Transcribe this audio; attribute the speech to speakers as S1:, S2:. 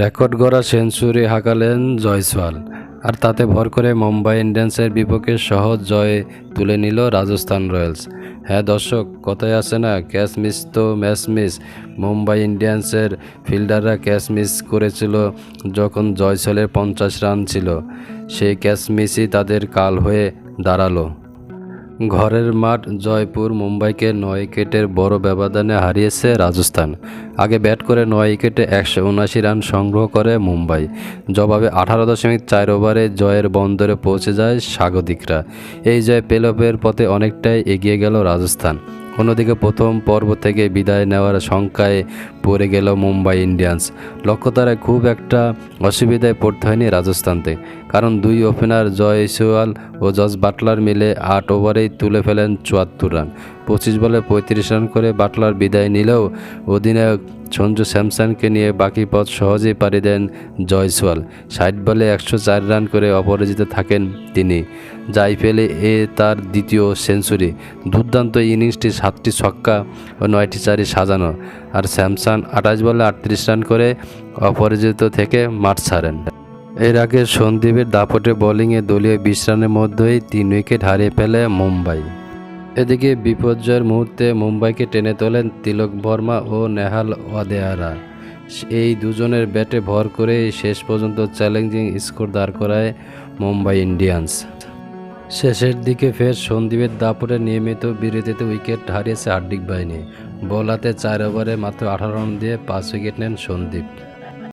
S1: Record গড়া century হাঁকালেন Jaiswal, আর তাতে ভর করে মুম্বাই ইন্ডিয়ান্সের বিপক্ষে সহজ জয় তুলে নিল রাজস্থান রয়্যালস। হ্যাঁ দর্শক, কথায় আছে না, ক্যাচ মিস তো ম্যাচ মিস। মুম্বাই ইন্ডিয়ান্সের ফিল্ডাররা ক্যাচ মিস করেছিল যখন জয়সলের পঞ্চাশ রান ছিল। সেই ক্যাচ মিসই তাদের কাল হয়ে দাঁড়াল। ঘরের মাঠ জয়পুর মুম্বাইকে নয় উইকেটের বড় ব্যবধানে হারিয়েছে রাজস্থান। আগে ব্যাট করে নয় উইকেটে একশো উনআশি রান সংগ্রহ করে মুম্বাই। জবাবে আঠারো দশমিক চার ওভারে জয়ের বন্দরে পৌঁছে যায় স্বাগতিকরা। এই জয় পেলপের পথে অনেকটাই এগিয়ে গেল রাজস্থান। অন্যদিকে প্রথম পর্ব থেকে বিদায় নেওয়ার শঙ্কায় পড়ে গেল মুম্বাই ইন্ডিয়ান্স। লক্ষ্যতারায় খুব একটা অসুবিধায় পড়তে হয়নি রাজস্থানতে, কারণ দুই ওপেনার জয় সোয়াল ও জজ বাটলার মিলে আট ওভারেই তুলে ফেলেন চুয়াত্তর রান। পঁচিশ বলে পঁয়ত্রিশ রান করে বাটলার বিদায় নিলেও অধিনায়ক সঞ্জু স্যামসনকে নিয়ে বাকি পথ সহজেই পাড়ি দেন জয়সওয়াল। ষাট বলে একশো চার রান করে অপরাজিত থাকেন তিনি। যাই ফেলে এ তার দ্বিতীয় সেঞ্চুরি। দুর্দান্ত ইনিংসটি সাতটি ছক্কা ও নয়টি চারি সাজানো। আর স্যামসন আঠাশ বলে আটত্রিশ রান করে অপরাজিত থেকে মাঠ ছাড়েন। এর আগে সন্দীপের দাপটে বোলিংয়ে দলীয় বিশ রানের মধ্যেই তিন উইকেট হারিয়ে ফেলে মুম্বাই। এদিকে বিপর্যয়ের মুহূর্তে মুম্বাইকে টেনে তোলেন তিলক বর্মা ও নেহাল ওয়াদেয়ারা। এই দুজনের ব্যাটে ভর করে শেষ পর্যন্ত চ্যালেঞ্জিং স্কোর দাঁড় করায় মুম্বাই ইন্ডিয়ান্স। শেষের দিকে ফের সন্দীপের দাপটে নিয়মিত বিরতিতে উইকেট হারিয়েছে হার্দিক বাহিনী। বল হাতে চার ওভারে মাত্র আঠারো রান দিয়ে পাঁচ উইকেট নেন সন্দীপ।